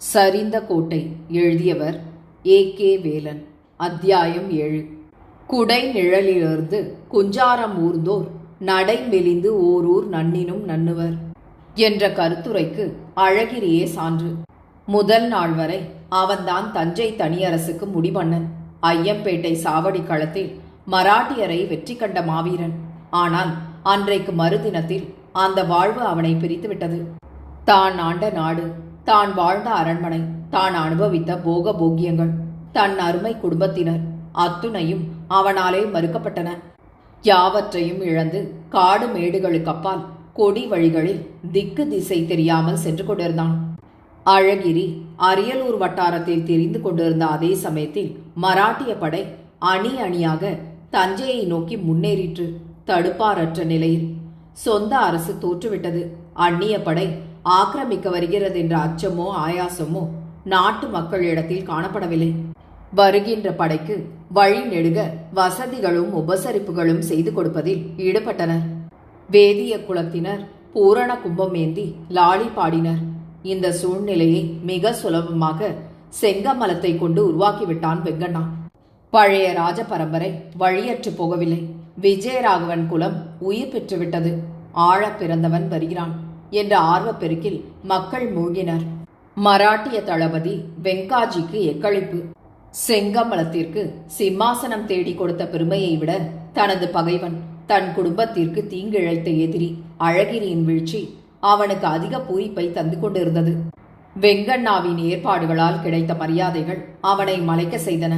சரிந்த கோட்டை எழுதியவர் A K Velan அத்தியாயம் ஏழு. குடை நிழலிலிருந்து குஞ்சாரம் ஊர்ந்தோர் நடை மெலிந்து ஓரூர் நன்னினும் நன்னுவர் என்ற கருத்துரைக்கு அழகிரியே சான்று. முதல் நாள் வரை அவன்தான் தஞ்சை தனியரசுக்கு முடிமன்னன். ஐயம்பேட்டை சாவடி களத்தில் மராட்டியரை வெற்றி கண்ட மாவீரன். ஆனால் அன்றைக்கு மறுதினத்தில் அந்த வாழ்வு அவனை பிரித்துவிட்டது. தான் ஆண்ட நாடு தான் வாழ்ந்த அரண்மனை தான் அனுபவித்த போக போக்கியங்கள் தன் அருமை குடும்பத்தினர் அத்துணையும் அவனாலே மறுக்கப்பட்டன. யாவற்றையும் இழந்து காடு மேடுகளுக்கு அப்பால் கொடி வழிகளில் திக்கு திசை தெரியாமல் சென்று கொண்டிருந்தான். அழகிரி அரியலூர் வட்டாரத்தில் தெரிந்து கொண்டிருந்த அதே சமயத்தில் மராட்டிய படை அணி அணியாக தஞ்சையை நோக்கி முன்னேறிற்று தடுப்பாரற்ற நிலையில். சொந்த அரசு தோற்றுவிட்டது. அந்நிய படை ஆக்கிரமிக்க வருகிறது என்ற அச்சமோ ஆயாசமோ நாட்டு மக்களிடத்தில் காணப்படவில்லை. வருகின்ற படைக்கு வழி நெடுக வசதிகளும் உபசரிப்புகளும் செய்து கொடுப்பதில் ஈடுபட்டனர் வேதிய குலத்தினர் பூரண கும்பம் ஏந்தி லாளி பாடினர். இந்த சூழ்நிலையை மிக சுலபமாக செங்கமலத்தை கொண்டு உருவாக்கிவிட்டான் வெங்கண்ணா. பழைய ராஜ பரம்பரை வழியற்று போகவில்லை. விஜயராகவன் குலம் உயிர் பெற்றுவிட்டது. ஆழ பிறந்தவன் வருகிறான். என்ற ஆர்வப்பெருக்கில் மக்கள் மூழ்கினர். மராட்டிய தளபதி வெங்காஜிக்கு எக்களிப்பு. செங்கமலத்திற்கு சிம்மாசனம் தேடி கொடுத்த பெருமையை விட தனது பகைவன் தன் குடும்பத்திற்கு தீங்கிழைத்த எதிரி அழகிரியின் வீழ்ச்சி அவனுக்கு அதிக பூரிப்பை தந்து கொண்டிருந்தது. வெங்கண்ணாவின் ஏற்பாடுகளால் கிடைத்த மரியாதைகள் அவனை மலைக்க செய்தன.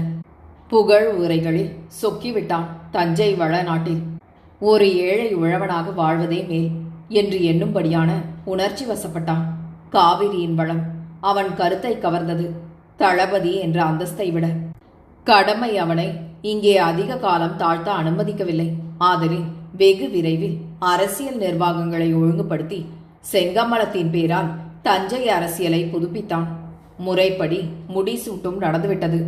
புகழ் உரைகளில் சொக்கிவிட்டான் தஞ்சை வளநாட்டில். ஒரு ஏழை உழவனாக வாழ்வதே மேல். என்று எண்ணும்படியான உணர்ச்சி வசப்பட்டான். காவிரியின் வளம் அவன் கருத்தை கவர்ந்தது. தளபதி என்ற அந்தஸ்தை விட கடமை அவனை இங்கே அதிக காலம் தாழ்த்த அனுமதிக்கவில்லை. ஆதலின் வெகு விரைவில் அரசியல் நிர்வாகங்களை ஒழுங்குபடுத்தி செங்கமலத்தின் பேரால் தஞ்சை அரசியலை புதுப்பித்தான். முறைப்படி முடிசூட்டும் நடந்துவிட்டது.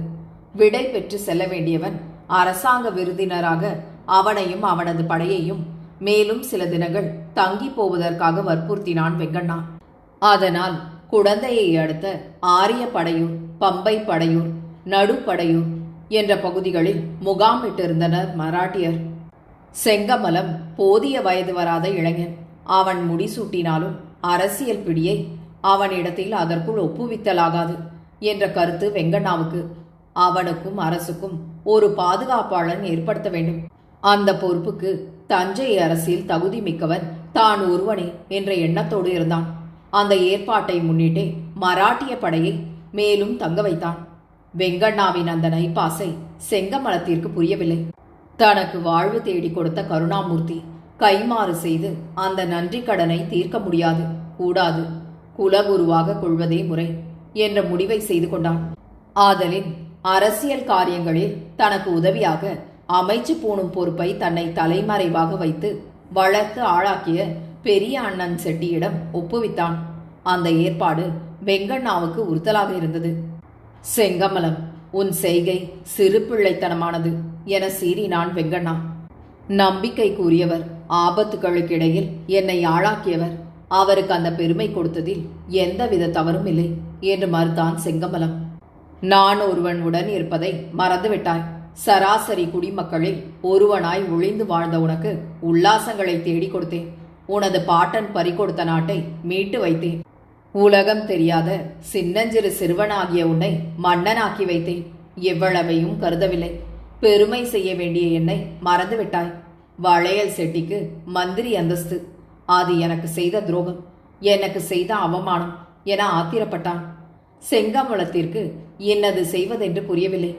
விடை பெற்று செல்ல வேண்டியவன் அரசாங்க விருதினராக அவனையும் அவனது படையையும் மேலும் சில தினங்கள் தங்கி போவதற்காக வற்புறுத்தினான் வெங்கண்ணா. அதனால் குழந்தையை அடுத்த ஆரிய படையூர் பம்பை படையூர் நடுப்படையூர் என்ற பகுதிகளில் முகாமிட்டிருந்தனர் மராட்டியர். செங்கமலம் போதிய வயது வராத இளைஞன். அவன் முடிசூட்டினாலும் அரசியல் பிடியை அவனிடத்தில் அதற்குள் ஒப்புவித்தலாகாது என்ற கருத்து வெங்கண்ணாவுக்கு அவனுக்கும் அரசுக்கும் ஒரு பாதுகாப்பாளன் ஏற்படுத்த வேண்டும். அந்த பொறுப்புக்கு தஞ்சை அரசில் தகுதி மிக்கவன் தான் ஒருவனே என்ற எண்ணத்தோடு இருந்தான். அந்த ஏற்பாட்டை முன்னிட்டே மராட்டிய படையை மேலும் தங்க வைத்தான். வெங்கண்ணாவின் அந்த நைப்பாசை செங்கமலத்திற்கு புரியவில்லை. தனக்கு வாழ்வு தேடி கொடுத்த கருணாமூர்த்தி கைமாறு செய்து அந்த நன்றி கடனை தீர்க்க முடியாது. கூடாது. குலகுருவாக கொள்வதே முறை என்ற முடிவை செய்து கொண்டான். ஆதலின் அரசியல் காரியங்களில் தனக்கு உதவியாக அமைச்சு பூணும் பொறுப்பை தன்னை தலைமறைவாக வைத்து வளர்த்து ஆளாக்கிய பெரிய அண்ணன் செட்டியிடம் ஒப்புவித்தான். அந்த ஏற்பாடு வெங்கண்ணாவுக்கு உறுத்தலாக இருந்தது. செங்கமலம் உன் செய்கை சிறு பிள்ளைத்தனமானது என சீறினான் வெங்கண்ணா. நம்பிக்கை கூறியவர் ஆபத்துக்களுக்கிடையில் என்னை ஆளாக்கியவர். அவருக்கு அந்த பெருமை கொடுத்ததில் எந்தவித தவறும் இல்லை என்று மறுத்தான் செங்கமலம். நான் ஒருவன் உடன் இருப்பதை மறந்துவிட்டாய். சராசரி குடிமக்களில் ஒருவனாய் ஒளிந்து வாழ்ந்த உனக்கு உல்லாசங்களை தேடிக் கொடுத்தேன். உனது பாட்டன் பறிகொடுத்த நாட்டை மீட்டு வைத்தேன். உலகம் தெரியாத சின்னஞ்சிறு சிறுவனாகிய உன்னை மன்னனாக்கி வைத்தேன். எவ்வளவையும் கருதவில்லை. பெருமை செய்ய வேண்டிய என்னை மறந்துவிட்டாய். வளையல் செட்டிக்கு மந்திரி அந்தஸ்து. அது எனக்கு செய்த துரோகம் எனக்கு செய்த அவமானம் என ஆத்திரப்பட்டான். செங்கமலத்திற்கு என்னது செய்வதென்று புரியவில்லை.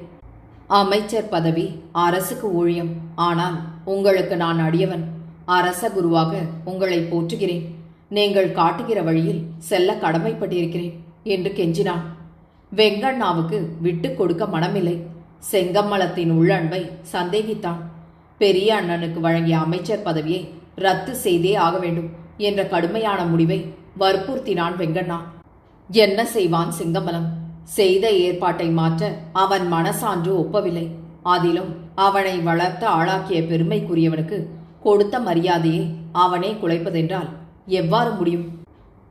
அமைச்சர் பதவி அரசுக்கு ஊழியம். ஆனால் உங்களுக்கு நான் அடியவன். அரச குருவாக உங்களை போற்றுகிறேன். நீங்கள் காட்டுகிற வழியில் செல்ல கடமைப்பட்டிருக்கிறேன் என்று கெஞ்சினான். வெங்கண்ணாவுக்கு விட்டு கொடுக்க மனமில்லை. செங்கம்மலத்தின் உள்ளன்பை சந்தேகித்தான். பெரிய அண்ணனுக்கு வழங்கிய அமைச்சர் பதவியை ரத்து செய்தே ஆக வேண்டும் என்ற கடுமையான முடிவை வற்புறுத்தினான் வெங்கண்ணா. என்ன செய்வான் செங்கமலம் செய்த ஏற்பாட்டை மாற்ற அவன் மனசான்று ஒப்பவில்லை. அதிலும் அவனை வளர்த்த ஆளாக்கிய பெருமைக்குரியவனுக்கு கொடுத்த மரியாதையை அவனே குலைப்பதென்றால் எவ்வாறு முடியும்?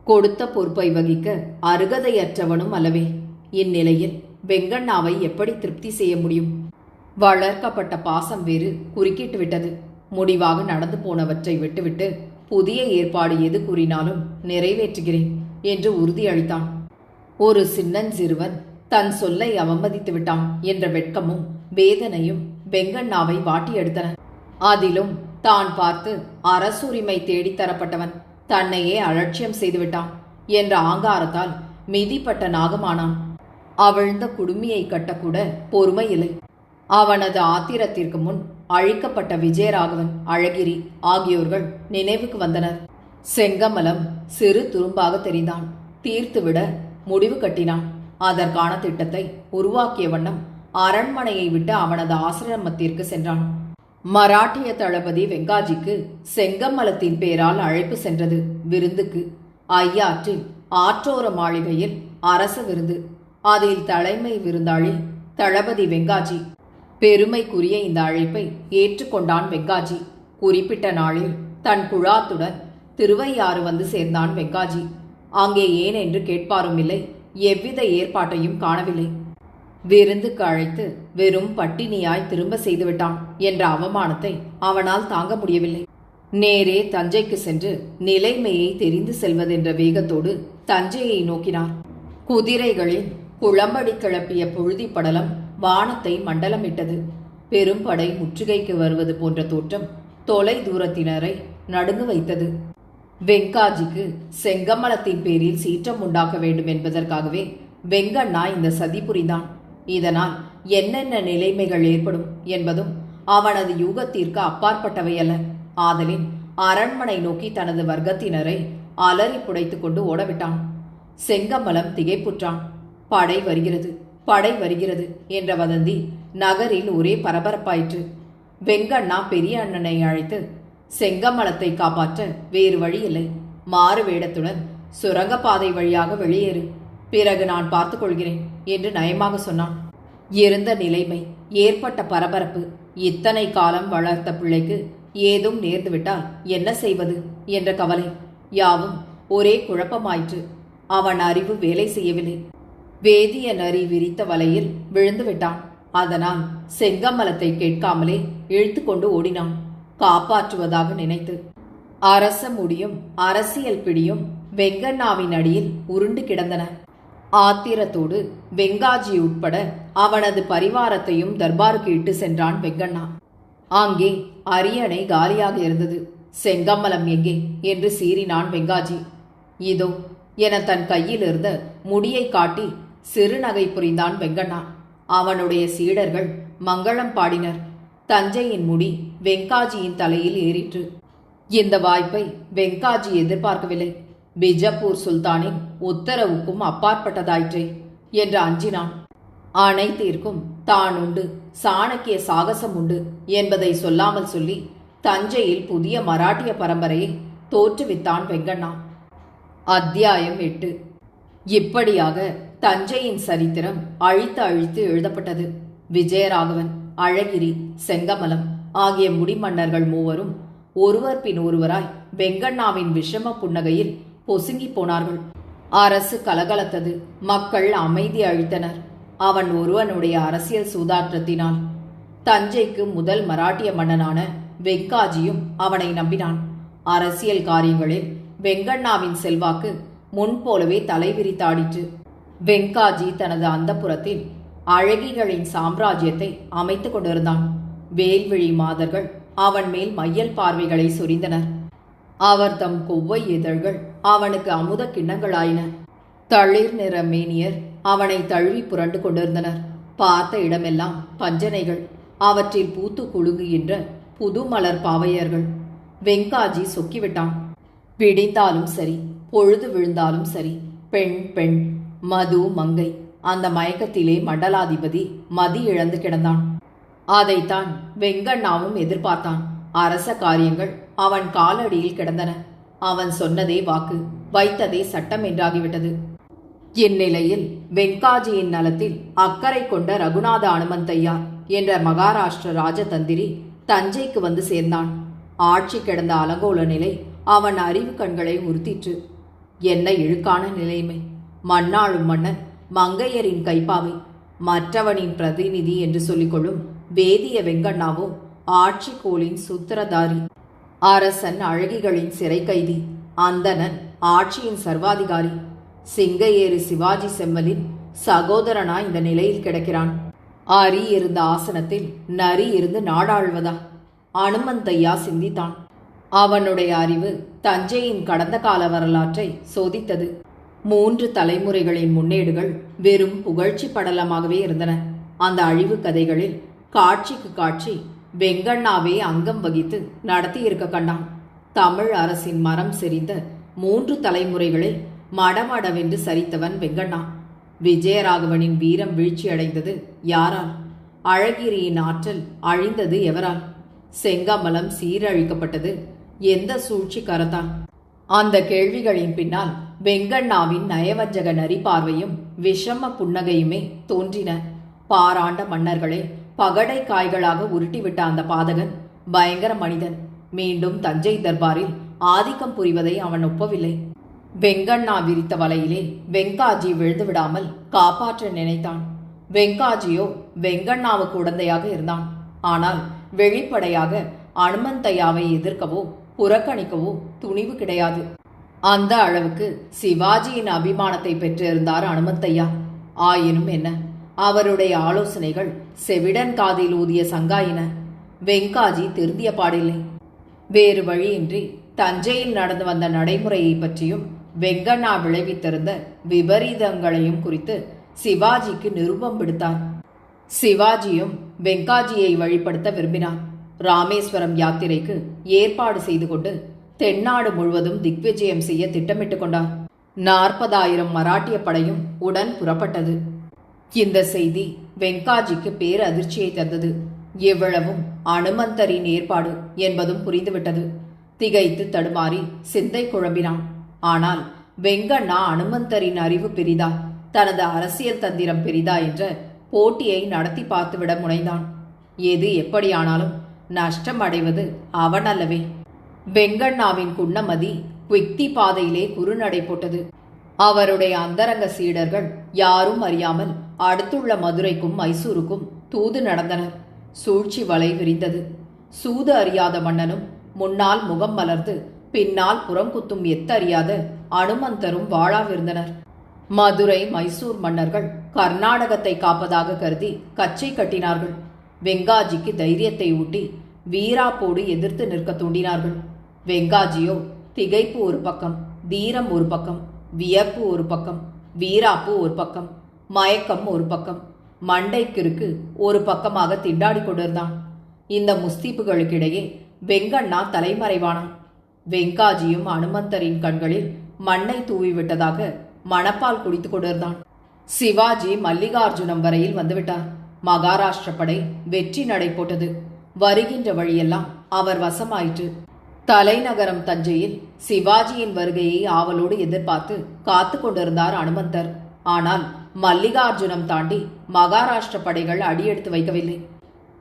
கொடுத்த பொறுப்பை வகிக்க அருகதையற்றவனும் அல்லவே. இந்நிலையில் வெங்கண்ணாவை எப்படி திருப்தி செய்ய முடியும்? வளர்க்கப்பட்ட பாசம் வேறு குறுக்கிட்டு விட்டது. முடிவாக நடந்து போனவற்றை விட்டுவிட்டு புதிய ஏற்பாடு எது கூறினாலும் நிறைவேற்றுகிறேன் என்று உறுதியளித்தான். ஒரு சின்னஞ்சிறுவன் தன் சொல்லை அவமதித்து விட்டான் என்ற வெட்கமும் வேதனையும் வெங்கண்ணாவை வாட்டியெடுத்தன அதிலும் தான் பார்த்து அரசுரிமை தேடித் தரப்பட்டவன் தன்னையே அலட்சியம் செய்துவிட்டான் என்ற ஆங்காரத்தால் மிதிப்பட்ட நாகமானான். அவிழ்ந்த குடுமியை கட்டக்கூட பொறுமை இல்லை. அவனது ஆத்திரத்திற்கு முன் அழிக்கப்பட்ட விஜயராகவன் அழகிரி ஆகியோர்கள் நினைவுக்கு வந்தனர். செங்கமலம் சிறு துரும்பாக தெரிந்தான். தீர்த்துவிட முடிவு கட்டினான். அதற்கான திட்டத்தை உருவாக்கிய வண்ணம் அரண்மனையை விட்டு அவனது ஆசிரமத்திற்கு சென்றான். மராட்டிய தளபதி வெங்காஜிக்கு செங்கமலத்தின் பேரால் அழைப்பு சென்றது. விருந்துக்கு ஐயாற்றில் ஆற்றோர மாளிகையில் அரச விருந்து. அதில் தலைமை விருந்தாளி தளபதி வெங்காஜி. பெருமைக்குரிய இந்த அழைப்பை ஏற்றுக்கொண்டான் வெங்காஜி. குறிப்பிட்ட நாளில் தன் குழாத்துடன் திருவையாறு வந்து சேர்ந்தான் வெங்காஜி. அங்கே ஏன் என்று கேட்பாரும் இல்லை. எவ்வித ஏற்பாட்டையும் காணவில்லை. விருந்துக்கு அழைத்து வெறும் பட்டினியாய் திரும்ப செய்துவிட்டான் என்ற அவமானத்தை அவனால் தாங்க முடியவில்லை. நேரே தஞ்சைக்கு சென்று நிலைமையை தெரிந்து செல்வதென்ற வேகத்தோடு தஞ்சையை நோக்கினார் குதிரைகளில் குளம்படி கிளப்பிய புழுதி படலம் வானத்தை மண்டலமிட்டது. பெரும்படை முற்றுகைக்கு வருவது போன்ற தோற்றம் தொலை தூரத்தினரை நடுங்க வைத்தது. வெங்காஜிக்கு செங்கமலத்தின் பேரில் சீற்றம் உண்டாக்க வேண்டும் என்பதற்காகவே வெங்கண்ணா இந்த சதி புரிந்தான். இதனால் என்னென்ன நிலைமைகள் ஏற்படும் என்பதும் அவனது யூகத்திற்கு அப்பாற்பட்டவை அல்ல. ஆதலின் அரண்மனை நோக்கி தனது வர்க்கத்தினரை அலறி புடைத்துக் கொண்டு ஓடவிட்டான். செங்கமலம் திகைப்புற்றான். படை வருகிறது படை வருகிறது என்ற வதந்தி நகரில் ஒரே பரபரப்பாயிற்று. வெங்கண்ணா பெரிய அண்ணனை அழைத்து செங்கமலத்தை காப்பாற்ற வேறு வழி இல்லை மாறு வேடத்துடன் சுரங்கப்பாதை வழியாக வெளியேறு. பிறகு நான் பார்த்துக்கொள்கிறேன் என்று நயமாக சொன்னான். இருந்த நிலைமை ஏற்பட்ட பரபரப்பு இத்தனை காலம் வளர்த்த பிள்ளைக்கு ஏதும் நேர்ந்துவிட்டால் என்ன செய்வது என்ற கவலை யாவும் ஒரே குழப்பமாயிற்று. அவன் அறிவு வேலை செய்யவில்லை. வேதிய நரி விரித்த வலையில் விழுந்து விட்டான் அதனால் செங்கமலத்தை கேட்காமலே இழுத்து கொண்டு ஓடினான். காப்பாற்றுவதாக நினைத்து. அரச முடியும் அரசியல் பிடியும் வெங்கண்ணாவின் அடியில் உருண்டு கிடந்தன. ஆத்திரத்தோடு வெங்காஜி உட்பட அவனது பரிவாரத்தையும் தர்பாருக்கு இட்டு சென்றான் வெங்கண்ணா. அங்கே அரியணை காலியாக இருந்தது. செங்கம்மலம் எங்கே என்று சீறினான் வெங்காஜி. இதோ என தன் கையில் இருந்த முடியை காட்டி சிறுநகை புரிந்தான் வெங்கண்ணா. அவனுடைய சீடர்கள் மங்களம் பாடினர். தஞ்சையின் முடி வெங்காஜியின் தலையில் ஏறிற்று. இந்த வாய்ப்பை வெங்காஜி எதிர்பார்க்கவில்லை. பிஜப்பூர் சுல்தானின் உத்தரவுக்கும் அப்பாற்பட்டதாயிற்றே என்று அஞ்சினான். அனைத்திற்கும் தான் உண்டு சாணக்கிய சாகசம் உண்டு என்பதை சொல்லாமல் சொல்லி தஞ்சையில் புதிய மராட்டிய பரம்பரையை தோற்றுவித்தான் வெங்கண்ணா. அத்தியாயம் எட்டு. இப்படியாக தஞ்சையின் சரித்திரம் அழித்து அழித்து எழுதப்பட்டது. விஜயராகவன். அழகிரி செங்கமலம் ஆகிய முடிமன்னர்கள் மூவரும் ஒருவர் பின் ஒருவராய் வெங்கண்ணாவின் விஷம புன்னகையில் பொசுங்கி போனார்கள். அரசு கலகலத்தது. மக்கள் அமைதி அழித்தனர். அவன் ஒருவனுடைய அரசியல் சூதாற்றத்தினால் தஞ்சைக்கு முதல் மராட்டிய மன்னனான வெங்காஜியும் அவனை நம்பினான். அரசியல் காரியங்களில் வெங்கண்ணாவின் செல்வாக்கு முன்போலவே தலைவிரித்தாடிற்று. வெங்காஜி தனது அந்தப்புறத்தில் அழகிகளின் சாம்ராஜ்யத்தை அமைத்துக் கொண்டிருந்தான். வேல்விழி மாதர்கள் அவன் மேல் மையல் பார்வைகளை சொரிந்தனர். அவர் தம் கொவ்வை இதழ்கள் அவனுக்கு அமுத கிண்ணங்களாயின. தளிர் நிற மேனியர் அவனை தழுவி புரண்டு கொண்டிருந்தனர். பார்த்த இடமெல்லாம் பஞ்சனைகள் அவற்றில் பூத்து குலுங்குகின்ற புது மலர் பாவையர்கள். வெங்காஜி சொக்கிவிட்டான். விடிந்தாலும் சரி பொழுது விழுந்தாலும் சரி பெண் பெண் மது மங்கை அந்த மயக்கத்திலே மண்டலாதிபதி மதி இழந்து கிடந்தான். அதைத்தான் வெங்கண்ணாவும் எதிர்பார்த்தான். அரச காரியங்கள் அவன் காலடியில் கிடந்தன. அவன் சொன்னதே வாக்கு வைத்ததே சட்டம் என்றாகிவிட்டது. இந்நிலையில் வெங்காஜியின் நலத்தில் அக்கறை கொண்ட ரகுநாத அனுமந்தையார் என்ற மகாராஷ்டிர ராஜதந்திரி தஞ்சைக்கு வந்து சேர்ந்தான். ஆட்சி கிடந்த அலங்கோல நிலை அவன் அறிவு கண்களை உறுத்திற்று. என்ன இழுக்கான நிலைமை. மண்ணாளும் மன்னன் மங்கையரின் கைப்பாவை மற்றவனின் பிரதிநிதி என்று சொல்லிக்கொள்ளும் வேதிய வெங்கண்ணாவும் ஆட்சிக்கோளின் சூத்திரதாரி அரசன் அழகிகளின் சிறை கைதி அந்தணன் ஆட்சியின் சர்வாதிகாரி சிங்கையேறு சிவாஜி செம்மலின் சகோதரனா இந்த நிலையில் கிடக்கிறான். அரி இருந்த ஆசனத்தில் நரி இருந்து நாடாழ்வதா? அனுமந்தையா சிந்தித்தான். அவனுடைய அறிவு தஞ்சையின் கடந்த கால வரலாற்றை சோதித்தது. மூன்று தலைமுறைகளின் முன்னேடுகள் வெறும் புகழ்ச்சி படலமாகவே இருந்தன. அந்த அழிவு கதைகளில் காட்சிக்கு காட்சி வெங்கண்ணாவே அங்கம் வகித்து நடத்தியிருக்க கண்டான் தமிழ் அரசின் மரம் செறிந்த மூன்று தலைமுறைகளில் மடமடவென்று சரித்தவன் வெங்கண்ணா. விஜயராகவனின் வீரம் வீழ்ச்சியடைந்தது யாரால்? அழகிரியின் ஆற்றல் அழிந்தது எவரால்? செங்கமலம் சீரழிக்கப்பட்டது எந்த சூழ்ச்சி கரத்தால் அந்த கேள்விகளின் பின்னால் வெங்கண்ணாவின் நயவஞ்சக நரி பார்வையும் விஷம புன்னகையுமே தோன்றின. பாராண்ட மன்னர்களை பகடை காய்களாக உருட்டிவிட்ட அந்த பாதகன் பயங்கர மனிதன். மீண்டும் தஞ்சை தர்பாரில் ஆதிக்கம் புரிவதை அவன் ஒப்பவில்லை. வெங்கண்ணா விரித்த வலையிலே வெங்காஜி விழுந்து விடாமல் காப்பாற்ற நினைத்தான். வெங்காஜியோ வெங்கண்ணாவுக்கு உடந்தையாக இருந்தான். ஆனால் வெளிப்படையாக அனுமந்தையாவை எதிர்க்கவோ புறக்கணிக்கவோ துணிவு கிடையாது. அந்த அளவுக்கு சிவாஜியின் அபிமானத்தை பெற்றிருந்தார் அனுமத்தையா? ஆயினும் என்ன? அவருடைய ஆலோசனைகள் செவிடன் காதில் ஊதிய சங்காயின வெங்காஜி திருந்திய பாடில்லை. வேறு வழியின்றி தஞ்சையில் நடந்து வந்த நடைமுறையை பற்றியும் வெங்கண்ணா விளைவித்திருந்த விபரீதங்களையும் குறித்து சிவாஜிக்கு நிருபம் விடுத்தார். சிவாஜியும் வெங்காஜியை வழிபடுத்த விரும்பினார். ராமேஸ்வரம் யாத்திரைக்கு ஏற்பாடு செய்து கொண்டு தென்னாடு முழுவதும் திக்விஜயம் செய்ய திட்டமிட்டுக் கொண்டார் நாற்பதாயிரம் மராட்டிய படையும் உடன் புறப்பட்டது. இந்த செய்தி வெங்காஜிக்கு பேரதிர்ச்சியை தந்தது. எவ்வளவும் அனுமந்தரின் ஏற்பாடு என்பதும் புரிந்துவிட்டது. திகைத்து தடுமாறி சிந்தை குழம்பினான். ஆனால் வெங்கண்ணா அனுமந்தரின் அறிவு பெரிதா? தனது அரசியல் தந்திரம் பெரிதா என்ற போட்டியை நடத்தி பார்த்துவிட முனைந்தான். எது எப்படியானாலும் நஷ்டம் அடைவது அவன் அல்லவே வெங்கண்ணாவின் குன்னமதி குக்தி பாதையிலே குறுநடை போட்டது. அவருடைய அந்தரங்க சீடர்கள் யாரும் அறியாமல் அடுத்துள்ள மதுரைக்கும் மைசூருக்கும் தூது நடந்தனர். சூழ்ச்சி வலை விரிந்தது. சூது அறியாத மன்னனும் முன்னால் முகம் மலர்ந்து பின்னால் புறம் குத்தும் எத்தறியாத அனுமந்தரும் வாழாவிருந்தனர். மதுரை மைசூர் மன்னர்கள் கர்நாடகத்தை காப்பதாக கருதி கச்சை கட்டினார்கள். வெங்காஜிக்கு தைரியத்தை ஊட்டி வீராப்போடு எதிர்த்து நிற்க தூண்டினார்கள். வெங்காஜியோ திகைப்பு ஒரு பக்கம் தீரம் ஒரு பக்கம் வியப்பு ஒரு பக்கம் வீராப்பு ஒரு பக்கம் மயக்கம் ஒரு பக்கம் மண்டைக்கிற்கு ஒரு பக்கமாக திண்டாடி கொண்டிருந்தான். இந்த முஸ்தீப்புகளுக்கிடையே வெங்கண்ணா தலைமறைவானான் வெங்காஜியும் அனுமந்தரின் கண்களில் மண்ணை தூவிவிட்டதாக மணப்பால் குடித்துக் கொண்டிருந்தான். சிவாஜி மல்லிகார்ஜுனம் வரையில் வந்துவிட்டார். மகாராஷ்டிர படை வெற்றி நடை போட்டது. வருகின்ற வழியெல்லாம் அவர் வசமாயிற்று. தலைநகரம் தஞ்சையில் சிவாஜியின் வருகையை ஆவலோடு எதிர்பார்த்து காத்து கொண்டிருந்தார் அனுமந்தர். ஆனால் மல்லிகார்ஜுனம் தாண்டி மகாராஷ்டிர படைகள் அடியெடுத்து வைக்கவில்லை.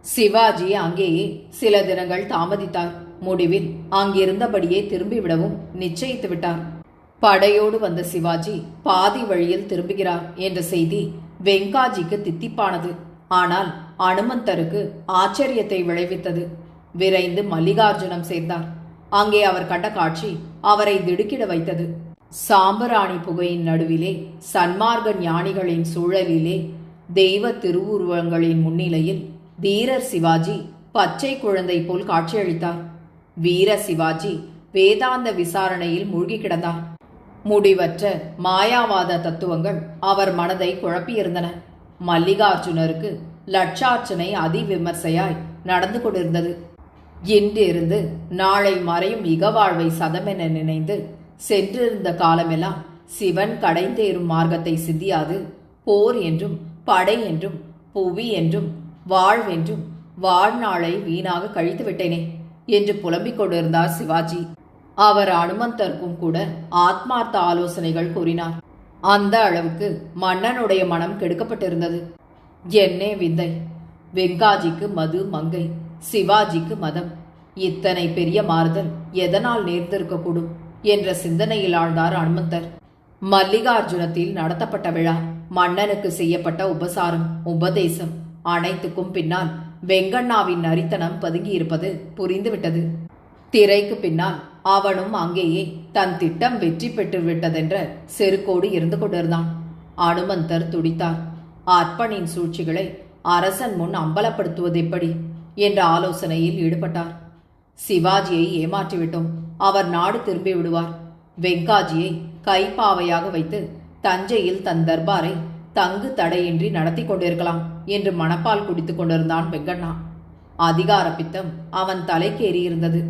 சிவாஜி அங்கேயே சில தினங்கள் தாமதித்தார். முடிவில் அங்கிருந்தபடியே திரும்பிவிடவும் நிச்சயித்து விட்டார். படையோடு வந்த சிவாஜி பாதி வழியில் திரும்புகிறார் என்ற செய்தி வெங்காஜிக்கு தித்திப்பானது. ஆனால் அனுமந்தருக்கு ஆச்சரியத்தை விளைவித்தது. விரைந்து மல்லிகார்ஜுனம் சேர்ந்தார். அங்கே அவர் கண்ட காட்சி அவரை திடுக்கிட வைத்தது. சாம்பராணி புகையின் நடுவிலே சன்மார்க்க ஞானிகளின் சூழலிலே தெய்வ திருவுருவங்களின் முன்னிலையில் வீரர் சிவாஜி பச்சை குழந்தை போல் காட்சியளித்தார். வீர சிவாஜி வேதாந்த விசாரணையில் மூழ்கி கிடந்தார். முடிவற்ற மாயாவாத தத்துவங்கள் அவர் மனதை குழப்பியிருந்தன. மல்லிகார்ஜுனருக்கு லட்சார்ச்சனை அதிவிமர்சையாய் நடந்து கொண்டிருந்தது. இன்றிருந்து நாளை மறையும் இகவாழ்வை சதமென நினைந்து சென்றிருந்த காலமெல்லாம் சிவன் கடைந்தேறும் மார்க்கத்தை சிந்தியாது. போர் என்றும் படை என்றும் புவி என்றும் வாழ்வென்றும் வாழ்நாளை வீணாக கழித்து விட்டேனே என்று புலம்பிக் கொண்டிருந்தார் சிவாஜி. அவர் அனுமந்தருக்கும் கூட ஆத்மார்த்த ஆலோசனைகள் கூறினார். அந்த அளவுக்கு மன்னனுடைய மனம் கெடுக்கப்பட்டிருந்தது. என்னே விந்தை. வெங்காஜிக்கு மது மங்கை. சிவாஜிக்கு மதம். இத்தனை பெரிய மாறுதல் எதனால் நேர்ந்திருக்கக்கூடும்? என்ற சிந்தனையில் ஆழ்ந்தார் அனுமந்தர் மல்லிகார்ஜுனத்தில் நடத்தப்பட்ட விழா மன்னனுக்கு செய்யப்பட்ட உபசாரம் உபதேசம் அனைத்துக்கும் பின்னால் வெங்கண்ணாவின் நரித்தனம் பதுங்கியிருப்பது புரிந்துவிட்டது. திரைக்கு பின்னால் அவனும் அங்கேயே தன் திட்டம் வெற்றி பெற்று விட்டதென்ற செருக்கோடு இருந்து கொண்டிருந்தான். அனுமந்தர் துடித்தார். அற்பனின் சூழ்ச்சிகளை அரசன் முன் அம்பலப்படுத்துவது எப்படி என்ற ஆலோசனையில் ஈடுபட்டார். சிவாஜியை ஏமாற்றிவிட்டோம். அவர் நாடு திரும்பி விடுவார். வெங்காஜியை கைப்பாவையாக வைத்து தஞ்சையில் தன் தர்பாரை தங்கு தடையின்றி நடத்தி கொண்டிருக்கலாம் என்று மணப்பால் குடித்துக் கொண்டிருந்தான் வெங்கண்ணா. அதிகார பித்தம் அவன் தலைக்கேறியிருந்தது.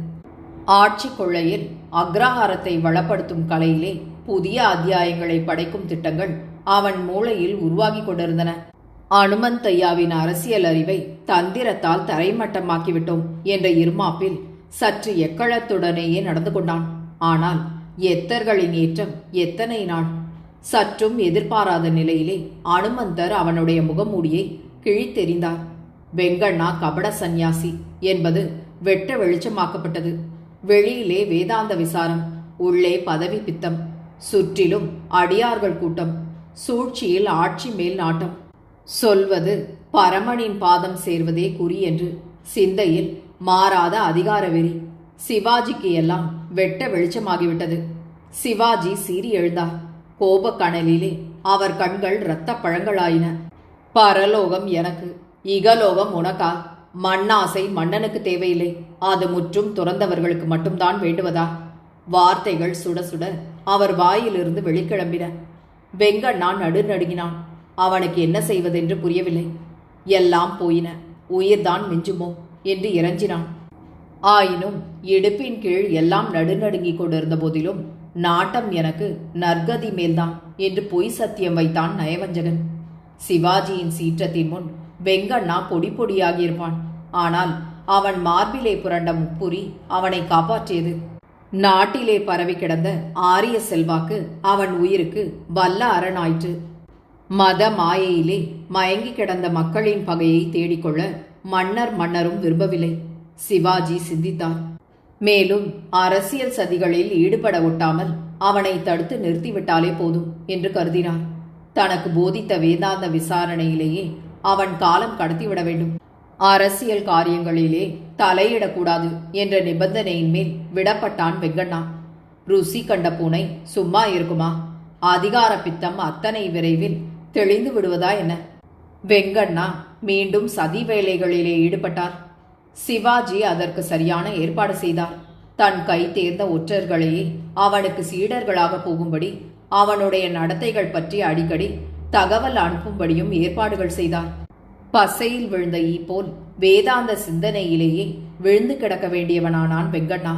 ஆட்சி கொள்ளையில் அக்ரஹாரத்தை வளப்படுத்தும் கலையிலே புதிய அத்தியாயங்களை படைக்கும் திட்டங்கள் அவன் மூளையில் உருவாகி கொண்டிருந்தன. அனுமந்தையாவின் அரசியல் அறிவை தந்திரத்தால் தரைமட்டமாக்கிவிட்டோம் என்ற இருமாப்பில் சற்று எக்களத்துடனேயே நடந்து கொண்டான். ஆனால் எத்தர்களின் ஏற்றம் எத்தனை நாள்? சற்றும் எதிர்பாராத நிலையிலே அனுமந்தர் அவனுடைய முகமூடியை கிழித்தெறிந்தார் வெங்கண்ணா கபட சந்நியாசி என்பது வெட்ட வெளிச்சமாக்கப்பட்டது. வெளியிலே வேதாந்த விசாரம் உள்ளே பதவி பித்தம் சுற்றிலும் அடியார்கள் கூட்டம் சூழ்ச்சியில் ஆட்சி மேல் நாட்டம் சொல்வது பரமனின் பாதம் சேர்வதே குறி என்று சிந்தையில் மாறாத அதிகார வெறி சிவாஜிக்கு எல்லாம் வெட்ட வெளிச்சமாகிவிட்டது. சிவாஜி சீறி எழுந்தார். கோபக்கணலிலே அவர் கண்கள் இரத்த பழங்களாயின. பரலோகம் எனக்கு இகலோகம் உனக்கா? மண்ணாசை மன்னனுக்கு தேவையில்லை. அது முற்றும் துறந்தவர்களுக்கு மட்டும்தான் வேண்டுவதா? வார்த்தைகள் சுட சுட அவர் வாயிலிருந்து வெளிக்கிளம்பின. வெங்கண்ணா நடுநடுங்கினான். அவனுக்கு என்ன செய்வதென்று புரியவில்லை. எல்லாம் போயின. உயிர்தான் மிஞ்சுமோ? என்று இறஞ்சினான். ஆயினும் இடுப்பின் கீழ் எல்லாம் நடுநடுங்கிக் கொண்டிருந்த போதிலும் நாட்டம் எனக்கு நற்கதி மேல்தான் என்று பொய் சத்தியம் வைத்தான் நயவஞ்சகன். சிவாஜியின் சீற்றத்தின் முன் வெங்கண்ணா பொடி பொடியாகியிருப்பான். ஆனால் அவன் மார்பிலே புரண்ட முப்புரி அவனை காப்பாற்றியது. நாட்டிலே பரவி கிடந்த ஆரிய செல்வாக்கு அவன் உயிருக்கு வல்ல அரணாயிற்று. மத மாயையிலே மயங்கி கிடந்த மக்களின் பகையை தேடிக்கொள்ள மன்னர் மன்னரும் விரும்பவில்லை. சிவாஜி சிந்தித்தார். மேலும் அரசியல் சதிகளில் ஈடுபட ஒட்டாமல் அவனை தடுத்து நிறுத்திவிட்டாலே போதும் என்று கருதினார். தனக்கு போதித்த வேதாந்த விசாரணையிலேயே அவன் காலம் கடத்திவிட வேண்டும். அரசியல் காரியங்களிலே தலையிடக்கூடாது என்ற நிபந்தனையின் மேல் விடப்பட்டான் வெங்கண்ணா. ருசி கண்ட பூனை சும்மா இருக்குமா? அதிகார பித்தம் அத்தனை விரைவில் தெளிந்து விடுவதா என்ன? வெங்கண்ணா மீண்டும் சதி வேலைகளிலே ஈடுபட்டார். சிவாஜி அதற்கு சரியான ஏற்பாடு செய்தார். தன் கை தேர்ந்த ஒற்றர்களையே அவனுக்கு சீடர்களாக போகும்படி அவனுடைய நடத்தைகள் பற்றி அடிக்கடி தகவல் அனுப்பும்படியும் ஏற்பாடுகள் செய்தார். பசையில் விழுந்த ஈ போல் வேதாந்த சிந்தனையிலேயே விழுந்து கிடக்க வேண்டியவனானான் வெங்கண்ணா.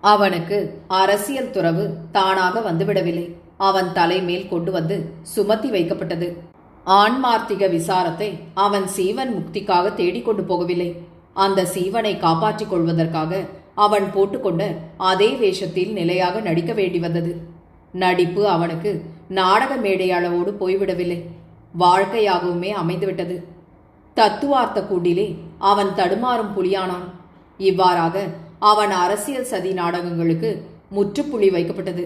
அவனுக்கு அரசியல் துறவு தானாக வந்துவிடவில்லை. அவன் தலைமேல் கொண்டு வந்து சுமத்தி வைக்கப்பட்டது. ஆன்மார்த்திக விசாரத்தை அவன் சீவன் முக்திக்காக தேடிக்கொண்டு போகவில்லை. அந்த சீவனை காப்பாற்றிக் கொள்வதற்காக அவன் போட்டுக்கொண்ட அதே வேஷத்தில் நிலையாக நடிக்க வேண்டி வந்தது. நடிப்பு அவனுக்கு நாடக மேடையளவோடு போய்விடவில்லை. வாழ்க்கையாகவுமே அமைந்துவிட்டது. தத்துவார்த்த கூண்டிலே அவன் தடுமாறும் புலியானான். இவ்வாறாக அவன் அரசியல் சதி நாடகங்களுக்கு முற்றுப்புள்ளி வைக்கப்பட்டது.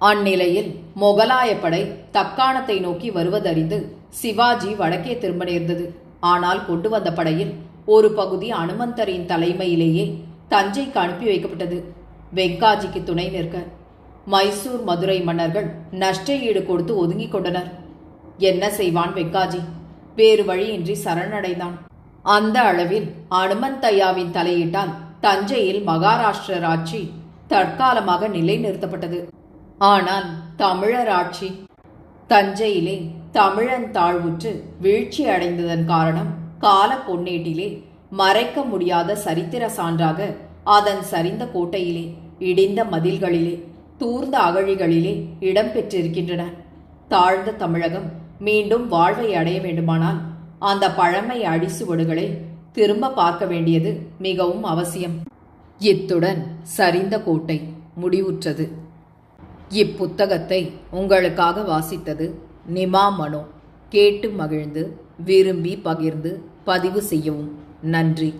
அந்நிலையில் மொகலாய படை தக்காணத்தை நோக்கி வருவதறிந்து சிவாஜி வடக்கே திரும்ப நேர்ந்தது. ஆனால் கொண்டு வந்த படையில் ஒரு பகுதி அனுமந்தரின் தலைமையிலேயே தஞ்சைக்கு அனுப்பி வைக்கப்பட்டது. வெங்காஜிக்கு துணை நிற்க மைசூர் மதுரை மன்னர்கள் நஷ்ட ஈடு கொடுத்து ஒதுங்கிக் கொண்டனர். என்ன செய்வான் வெங்காஜி? வேறு வழியின்றி சரணடைந்தான். அந்த அளவில் அனுமந்தையாவின் தலையீட்டால் தஞ்சையில் மகாராஷ்டிர ஆட்சி தற்காலமாக நிலைநிறுத்தப்பட்டது. ஆனால் தமிழர் ஆட்சி தஞ்சையிலே தமிழன் தாழ்வுற்று வீழ்ச்சி அடைந்ததன் காரணம் கால பொன்னேட்டிலே மறைக்க முடியாத சரித்திர சான்றாக அதன் சரிந்த கோட்டையிலே இடிந்த மதில்களிலே தூர்ந்த அகழிகளிலே இடம்பெற்றிருக்கின்றன தாழ்ந்த தமிழகம் மீண்டும் வாழ்வை அடைய வேண்டுமானால் அந்த பழமை அடிசுவடுகளை திரும்ப பார்க்க வேண்டியது மிகவும் அவசியம். இத்துடன் சரிந்த கோட்டை முடிவுற்றது. இப்புத்தகத்தை உங்களுக்காக வாசித்தது நிமா மனோ. கேட்டு மகிழ்ந்து விரும்பி பகிர்ந்து பதிவு செய்யவும். நன்றி.